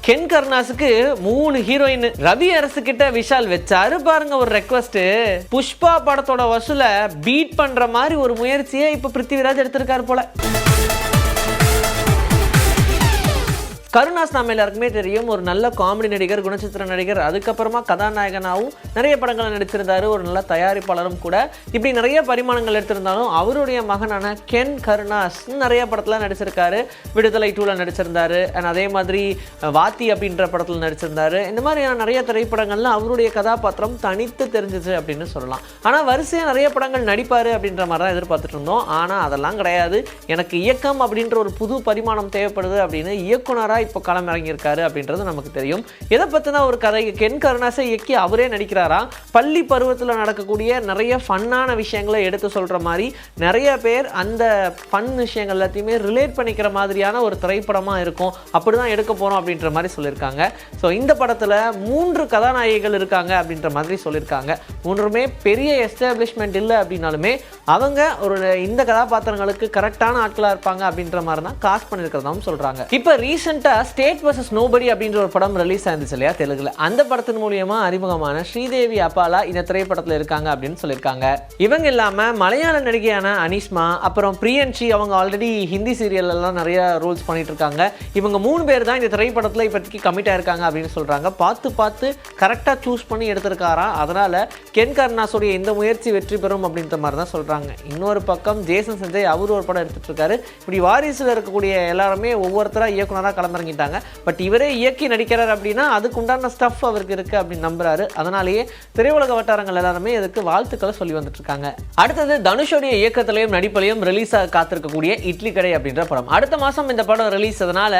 Ken கருணாஸுக்கு மூணு heroine Ravi அரசு கிட்ட விஷால் வச்சாரு பாருங்க ஒரு ரெக்வஸ்ட் புஷ்பா படத்தோட வசூல பீட் பண்ற மாதிரி ஒரு முயற்சியை இப்ப பிருத்திவிராஜ் எடுத்திருக்காரு போல. கருணாஸ் நம்ம எல்லாருக்குமே தெரியும் ஒரு நல்ல காமெடி நடிகர் குணச்சித்திர நடிகர் அதுக்கப்புறமா கதாநாயகனாகவும் நிறைய படங்களை நடித்திருந்தார் ஒரு நல்ல தயாரிப்பாளரும் கூட. இப்படி நிறைய பரிமாணங்கள் எடுத்திருந்தாலும் அவருடைய மகனான கென் கருணாஸ் நிறைய படத்தில் நடிச்சிருக்காரு. விடுதலை டூவில் நடிச்சிருந்தாரு. அண்ட் அதே மாதிரி வாத்தி அப்படின்ற படத்தில் நடிச்சிருந்தாரு. இந்த மாதிரியான நிறைய திரைப்படங்கள்ல அவருடைய கதாபாத்திரம் தனித்து தெரிஞ்சிச்சு அப்படின்னு சொல்லலாம். ஆனால் வரிசையாக நிறைய படங்கள் நடிப்பார் அப்படின்ற மாதிரி தான் எதிர்பார்த்துட்டு இருந்தோம். ஆனால் அதெல்லாம் கிடையாது. எனக்கு இயக்கம் அப்படின்ற ஒரு புது பரிமாணம் தேவைப்படுது அப்படின்னு இயக்குனராக இப்போ களம் இறங்கியிருக்காரு அப்படின்றது நமக்கு தெரியும். எதை பற்றின ஒரு கதை கென் கருணாசை இயக்கி அவரே நடிக்கிறாரா? பள்ளி பருவத்தில் நடக்கக்கூடிய நிறைய ஃபன்னான விஷயங்களை எடுத்து சொல்கிற மாதிரி நிறைய பேர் அந்த ஃபன் விஷயங்கள் எல்லாத்தையுமே ரிலேட் பண்ணிக்கிற மாதிரியான ஒரு திரைப்படமாக இருக்கும். அப்படி தான் எடுக்க போகிறோம் அப்படின்ற மாதிரி சொல்லியிருக்காங்க. ஸோ இந்த படத்தில் மூன்று கதாநாயகிகள் இருக்காங்க அப்படின்ற மாதிரி சொல்லியிருக்காங்க. மூன்றுமே பெரிய எஸ்டாப்ளிஷ்மெண்ட் இல்லை அப்படின்னாலுமே அவங்க ஒரு இந்த கதாபாத்திரங்களுக்கு கரெக்டான ஆட்களாக இருப்பாங்க அப்படின்ற மாதிரி தான் காஸ்ட் பண்ணியிருக்கிறதாவும் சொல்கிறாங்க இப்போ ரீசெண்டாக ஸ்டேட் வர்சஸ் நோபடி அப்படின்ற ஒரு படம் ரிலீஸ் ஆயிருந்துச்சு இல்லையா தெலுங்குல. அந்த படத்தின் மூலியமா அறிமுகமான ஸ்ரீதேவி அப்பாலா இந்த திரைப்படத்தில் இருக்காங்க அப்படின்னு சொல்லியிருக்காங்க. இவங்க இல்லாமல் மலையாள நடிகையான அனிஷ்மா அப்புறம் பிரியன்ஷி அவங்க ஆல்ரெடி ஹிந்தி சீரியல் எல்லாம் நிறைய ரோல்ஸ் பண்ணிட்டு இருக்காங்க. இவங்க மூணு பேர் தான் இந்த திரைப்படத்தில் இப்போதைக்கு கமிட் ஆயிருக்காங்க அப்படின்னு சொல்றாங்க. பார்த்து பார்த்து கரெக்டாக சூஸ் பண்ணி எடுத்திருக்காராம் அதனால கென் கருணாஸுடைய இந்த முயற்சி வெற்றி பெறும் அப்படின்ற மாதிரி தான் சொல்றாங்க. இன்னொரு பக்கம் ஜேசன் சஞ்சய் அவர் ஒரு படம் எடுத்துட்டு இருக்காரு. இப்படி வாரிசில் இருக்கக்கூடிய எல்லாருமே ஒவ்வொருத்தராக இயக்குனராக தொடங்கிட்டாங்க பட் இவரே இயக்கி நடிக்கிறார் அப்படின்னா அதுக்கு உண்டான ஸ்டஃப் அவருக்கு இருக்கு அப்படின்னு நம்புறாரு. அதனாலேயே திரையுலக வட்டாரங்கள் எல்லாருமே இதுக்கு வாழ்த்துக்களை சொல்லி வந்துட்டு இருக்காங்க அடுத்தது தனுஷோடைய இயக்கத்திலையும் நடிப்பிலையும் ரிலீஸ் ஆக காத்திருக்கக்கூடிய இட்லி கடை அப்படின்ற படம். அடுத்த மாதம் இந்த படம் ரிலீஸ் அதனால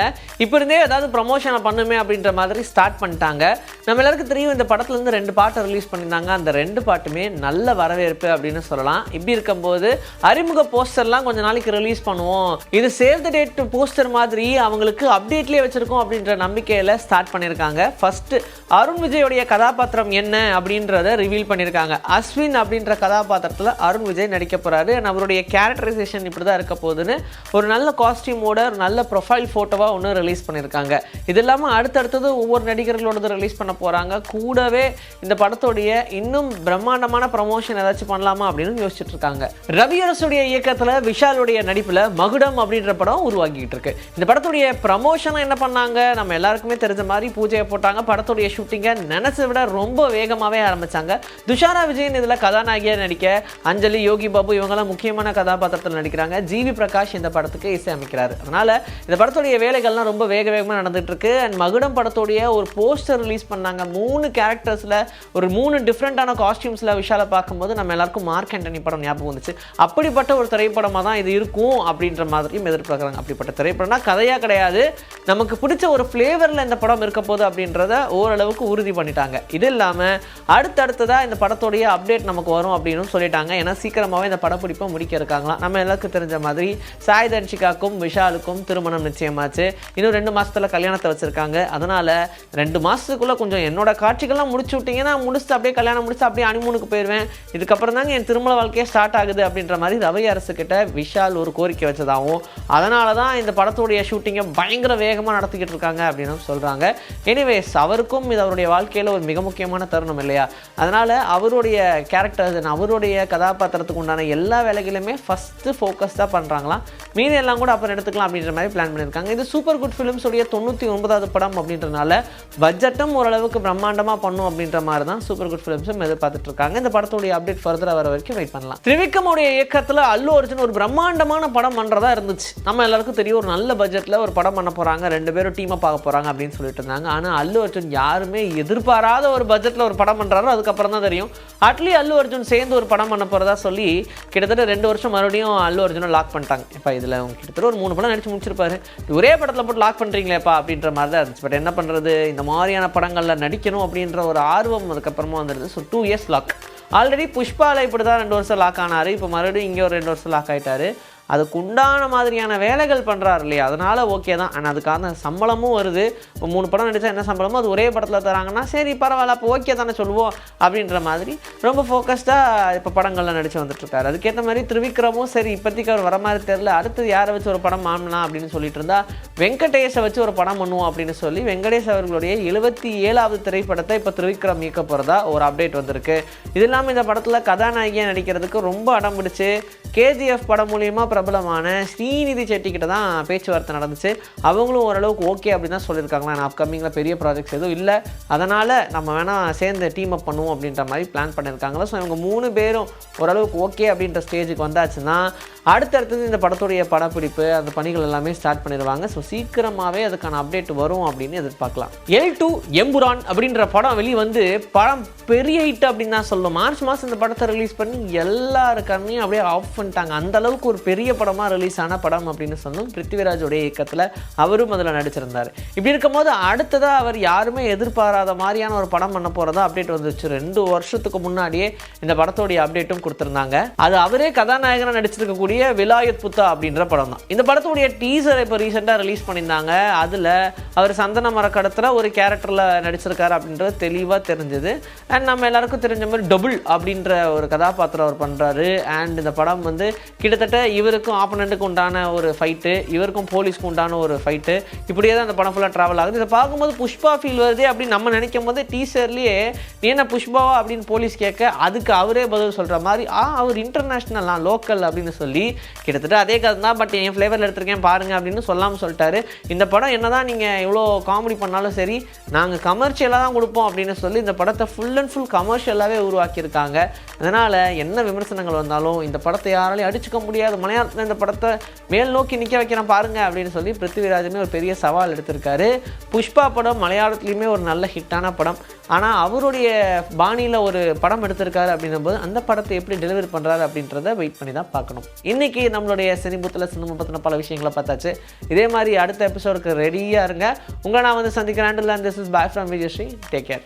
இப்போ இருந்தே ஏதாவது ப்ரமோஷனை பண்ணுமே அப்படின்ற மாதிரி ஸ்டார்ட் பண்ணிட்டாங்க. நம்ம எல்லாருக்கும் தெரியும் இந்த படத்துல இருந்து ரெண்டு பாட்டை ரிலீஸ் பண்ணியிருந்தாங்க. அந்த ரெண்டு பாட்டுமே நல்ல வரவேற்பு அப்படின்னு சொல்லலாம். இப்படி இருக்கும்போது அறிமுக போஸ்டர்லாம் கொஞ்ச நாளைக்கு ரிலீஸ் பண்ணுவோம். இது சேவ் த டேட் போஸ்டர் மாதிரி அவங்களுக்கு அப்டேட் வீட்லேயே வச்சுருக்கோம் அப்படின்ற நம்பிக்கையில் ஸ்டார்ட் பண்ணியிருக்காங்க ஃபஸ்ட்டு அருண் விஜயோடைய கதாபாத்திரம் என்ன அப்படின்றத ரிவீல் பண்ணியிருக்காங்க அஸ்வின் அப்படின்ற கதாபாத்திரத்தில் அருண் விஜய் நடிக்க போகிறாரு and அவருடைய கேரக்டரைசேஷன் இப்படி தான் இருக்க போகுதுன்னு ஒரு நல்ல காஸ்டியூமோட ஒரு நல்ல ப்ரொஃபைல் ஃபோட்டோவாக ஒன்று ரிலீஸ் பண்ணியிருக்காங்க இது இல்லாமல் அடுத்தடுத்தது ஒவ்வொரு நடிகர்களோடது ரிலீஸ் பண்ண போகிறாங்க கூடவே இந்த படத்துடைய இன்னும் பிரம்மாண்டமான ப்ரமோஷன் ஏதாச்சும் பண்ணலாமா அப்படின்னு யோசிச்சுட்டு இருக்காங்க. ரவி அரசுடைய இயக்கத்தில் விஷாலுடைய நடிப்பில் மகுடம் அப்படின்ற படம் உருவாக்கிட்டு இருக்கு. இந்த படத்துடைய ப்ரமோஷனை என்ன பண்ணாங்க? நம்ம எல்லாருக்குமே தெரிஞ்ச மாதிரி பூஜையை போட்டாங்க. படத்துடைய ஷூட்டிங்கை நினைச்சதை விட ரொம்ப வேகமாகவே ஆரம்பிச்சாங்க. துஷாரா விஜயன் இதில் கதாநாயகியாக நடிக்க அஞ்சலி யோகி பாபு இவங்கெல்லாம் முக்கியமான கதாபாத்திரத்தில் நடிக்கிறாங்க. ஜிவி பிரகாஷ் இந்த படத்துக்கு இசையமைக்கிறார் அதனால் இந்த படத்துடைய வேலைகள்லாம் ரொம்ப வேக வேகமாக நடந்துகிட்ருக்கு அண்ட் மகுடம் படத்துடைய ஒரு போஸ்டர் ரிலீஸ் பண்ணாங்க. மூணு கேரக்டர்ஸில் ஒரு மூணு டிஃப்ரெண்ட்டான காஸ்டியூம்ஸில் விஷாலை பார்க்கும்போது நம்ம எல்லாருக்கும் மார்க் ஆண்டனி படம் ஞாபகம் வந்துச்சு. அப்படிப்பட்ட ஒரு திரைப்படமாக தான் இது இருக்கும் அப்படின்ற மாதிரியும் எதிர்பார்க்குறாங்க. அப்படிப்பட்ட திரைப்படம்னா கதையாக கிடையாது. நமக்கு பிடிச்ச ஒரு ஃப்ளேவரில் இந்த படம் இருக்க போகுது அப்படின்றத ஓரளவுக்கு உறுதி பண்ணிட்டாங்க. இது இல்லாமல் அடுத்தடுத்ததாக இந்த படத்துடைய அப்டேட் நமக்கு வரும் அப்படின்னு சொல்லிட்டாங்க. ஏன்னா சீக்கிரமாகவே இந்த படப்பிடிப்பை முடிக்க இருக்காங்களாம். நம்ம எல்லாருக்கும் தெரிஞ்ச மாதிரி சாய் தன்ஷிகாக்கும் விஷாலுக்கும் திருமணம் நிச்சயமாச்சு. இன்னும் ரெண்டு மாதத்தில் கல்யாணத்தை வச்சுருக்காங்க. அதனால் ரெண்டு மாதத்துக்குள்ளே கொஞ்சம் என்னோட காட்சிகள்லாம் முடிச்சு விட்டிங்கன்னா முடிச்சுட்டு அப்படியே கல்யாணம் முடிச்சு அப்படியே அனிமூனுக்கு போயிடுவேன் இதுக்கப்புறம் தாங்க என் திருமண வாழ்க்கையே ஸ்டார்ட் ஆகுது அப்படின்ற மாதிரி ரவி அரசு கிட்ட விஷால் ஒரு கோரிக்கை வச்சதாகவும் அதனால தான் இந்த படத்துடைய ஷூட்டிங்கை பயங்கர வேகமாக நடத்திக்கிட்டு இருக்காங்க அப்படின்னு சொல்கிறாங்க எனிவேஸ் அவருக்கும் இது அவருடைய வாழ்க்கையில் ஒரு மிக முக்கியமான தருணம் இல்லையா? அதனால் அவருடைய கேரக்டர்ஸ் அவருடைய கதாபாத்திரத்துக்கு உண்டான எல்லா வேலைகளுமே ஃபஸ்ட்டு ஃபோக்கஸ்டாக பண்ணுறாங்களாம் மீதி எல்லாம் கூட அப்புறம் எடுத்துக்கலாம் அப்படின்ற மாதிரி பிளான் பண்ணியிருக்காங்க. இது சூப்பர் குட் ஃபிலிம்ஸ் உடைய தொண்ணூற்றி ஒன்பதாவது படம் அப்படின்றனால பட்ஜெட்டும் ஓரளவுக்கு பிரம்மாண்டமாக பண்ணும் அப்படின்ற மாதிரி தான் சூப்பர் குட் ஃபிலிம்ஸும் எதிர்பார்த்துட்டு இருக்காங்க. இந்த படத்துடைய அப்டேட் ஃபர்தராக வர வரைக்கும் வெயிட் பண்ணலாம். திரிவிக்ரமுடைய இயக்கத்தில் அல்லு அர்ஜுன் ஒரு பிரம்மாண்டமான படம் பண்ணுறதா இருந்துச்சு. நம்ம எல்லாருக்கும் தெரியும் ஒரு நல்ல பட்ஜெட்டில் ஒரு படம் பண்ண போகிறாங்க ரெண்டு பேரும் டீமாக பார்க்க போகிறாங்க அப்படின்னு சொல்லிட்டு இருந்தாங்க. ஆனால் அல்லு அர்ஜுன் யாருமே எதிர்பாராத ஒரு பட்ஜெட்டில் ஒரு படம் பண்ணுறாரோ அதுக்கப்புறம் தான் தெரியும். அட்லி அல்லு அர்ஜுன் சேர்ந்து ஒரு படம் பண்ண போகிறதா சொல்லி கிட்டத்தட்ட ரெண்டு வருஷம் மறுபடியும் அல்லு அர்ஜுனை லாக் பண்ணிட்டாங்க. இப்போ இதில் கிட்டத்தட்ட ஒரு மூணு படம் நடிச்சு முடிச்சிருப்பாரு. ஒரே படத்தில் போட்டு லாக் பண்ணுறீங்களேப்பா அப்படின்ற மாதிரி தான் இருந்துச்சு. பட் என்ன பண்ணுறது இந்த மாதிரியான படங்களில் நடிக்கணும் அப்படின்ற ஒரு ஆர்வம் அதுக்கப்புறமா வந்துடுது so two years lock already புஷ்பாவில் இப்படி தான் ரெண்டு வருஷம் லாக் ஆனார். இப்போ மறுபடியும் இங்கே ஒரு ரெண்டு வருஷம் லாக் ஆயிட்டாரு. அதுக்கு உண்டான மாதிரியான வேலைகள் பண்ணுறாரு இல்லையா? அதனால் ஓகே தான். ஆனால் அதுக்கான சம்பளமும் வருது. இப்போ மூணு படம் நடித்தா என்ன சம்பளமோ அது ஒரே படத்தில் தராங்கன்னா சரி பரவாயில்ல அப்போ ஓகே தானே சொல்லுவோம் அப்படின்ற மாதிரி ரொம்ப ஃபோக்கஸ்டாக இப்போ படங்களில் நடித்து வந்துட்டுருக்காரு அதுக்கேற்ற மாதிரி திருவிக்ரமும் சரி இப்போதைக்கு அவர் வர மாதிரி தெரில அடுத்தது யாரை வச்சு ஒரு படம் மாமலாம் அப்படின்னு சொல்லிட்டு இருந்தா வெங்கடேஷை வச்சு ஒரு படம் பண்ணுவோம் அப்படின்னு சொல்லி வெங்கடேஷ் அவர்களுடைய எழுபத்தி ஏழாவது திரைப்படத்தை இப்போ திருவிக்ரம் இயக்க போகிறதா ஒரு அப்டேட் வந்திருக்கு. இது இல்லாமல் இந்த படத்தில் கதாநாயகியாக நடிக்கிறதுக்கு ரொம்ப அடம் பிடிச்சு கேஜிஎஃப் படம் மூலியமாக பிரபலமான ஸ்ரீநிதி செட்டி கிட்ட தான் பேச்சுவார்த்தை நடந்துச்சு. அவங்களும் ஓரளவுக்கு ஓகே அப்படின்னு தான் சொல்லியிருக்காங்களா? நான் அப்கமிங்கில் பெரிய ப்ராஜெக்ட்ஸ் எதுவும் இல்லை. அதனால் நம்ம வேணால் சேர்ந்து டீம் அப் பண்ணுவோம் அப்படின்ற மாதிரி பிளான் பண்ணியிருக்காங்களா? ஸோ இவங்க மூணு பேரும் ஓரளவுக்கு ஓகே அப்படின்ற ஸ்டேஜுக்கு வந்தாச்சுன்னா அடுத்தடுத்தது இந்த படத்துடைய படப்பிடிப்பு அந்த பணிகள் எல்லாமே ஸ்டார்ட் பண்ணிடுவாங்க. ஸோ சீக்கிரமாகவே அதுக்கான அப்டேட் வரும் அப்படின்னு எதிர்பார்க்கலாம். எல் டூ எம்புரான் அப்படின்ற படம் வெளியே வந்து படம் பெரிய ஹிட் அப்படின்னு தான் சொல்லணும் மார்ச் மாதம் இந்த படத்தை ரிலீஸ் பண்ணி எல்லாரு அப்படியே ஆஃப் பண்ணிட்டாங்க. அந்த அளவுக்கு ஒரு பெரிய படமாக ரிலீஸ் ஆன படம் அப்படின்னு சொன்னோம் பிருத்திவிராஜோடைய இயக்கத்தில் அவரும் அதில் நடிச்சிருந்தார். இப்படி இருக்கும்போது அடுத்ததாக அவர் யாருமே எதிர்பாராத மாதிரியான ஒரு படம் பண்ண போகிறதா அப்டேட் வந்துச்சு. ரெண்டு வருஷத்துக்கு முன்னாடியே இந்த படத்தோடைய அப்டேட்டும் கொடுத்துருந்தாங்க. அது அவரே கதாநாயகனாக நடிச்சிருக்கக்கூடிய விலாயத் புத்தா அப்படின்ற படம் தான் இந்த படத்துடைய டீசர் இப்போ ரீசெண்டாக ரிலீஸ் பண்ணியிருந்தாங்க. அதில் அவர் சந்தன மரக்கடத்தில் ஒரு கேரக்டரில் நடிச்சிருக்காரு அப்படின்றது தெளிவாக தெரிஞ்சது. அண்ட் நம்ம எல்லாருக்கும் தெரிஞ்ச மாதிரி டபுள் அப்படின்ற ஒரு கதாபாத்திரம் அவர் பண்ணுறாரு அண்ட் இந்த படம் வந்து கிட்டத்தட்ட இவருக்கும் ஆப்பனண்ட்டுக்கு உண்டான ஒரு ஃபைட்டு இவருக்கும் போலீஸ்க்கு உண்டான ஒரு ஃபைட்டு இப்படியே தான் அந்த படம் ஃபுல்லாக ட்ராவல் ஆகுது. இதை பார்க்கும்போது புஷ்பா ஃபீல் வருது அப்படின்னு நம்ம நினைக்கும் போது டீசர்லேயே நீ என்ன புஷ்பாவா அப்படின்னு போலீஸ் கேட்க அதுக்கு அவரே பதில் சொல்கிற மாதிரி ஆ அவர் இன்டர்நேஷ்னல் லோக்கல் அப்படின்னு சொல்லி கிட்டத்தட்ட அதே கதை தான் பட் என் ஃப்ளேவரில் எடுத்திருக்கேன் பாருங்கள் அப்படின்னு சொல்லாமல் சொல்லிட்டாரு. இந்த படம் என்னதான் நீங்கள் எவ்வளோ காமெடி பண்ணாலும் சரி நாங்கள் கமர்ஷியலாக தான் கொடுப்போம் அப்படின்னு சொல்லி இந்த படத்தை ஃபுல் அண்ட் ஃபுல் கமர்ஷியலாகவே உருவாக்கியிருக்காங்க. அதனால் என்ன விமர்சனங்கள் வந்தாலும் இந்த படத்தை யாராலையும் அடிச்சுக்க முடியாது. மலையாளத்தில் இந்த படத்தை மேல் நோக்கி நிற்க வைக்கிறேன் பாருங்க அப்படின்னு சொல்லி பிருத்திவிராஜுமே ஒரு பெரிய சவால் எடுத்திருக்காரு. புஷ்பா படம் மலையாளத்துலேயுமே ஒரு நல்ல ஹிட்டான படம். ஆனால் அவருடைய பாணியில் ஒரு படம் எடுத்திருக்காரு அப்படின்னும் போது அந்த படத்தை எப்படி டெலிவரி பண்ணுறாரு அப்படின்றத வெயிட் பண்ணி தான் பார்க்கணும். இன்றைக்கி நம்மளுடைய சினிபுத்தில் சினிமா பற்றின பல விஷயங்களை பார்த்தாச்சு. இதே மாதிரி அடுத்த எபிசோடுக்கு ரெடியாக இருங்க. உங்களை நான் வந்து சந்திக்கிறேன். This is boy from Vijayasri take care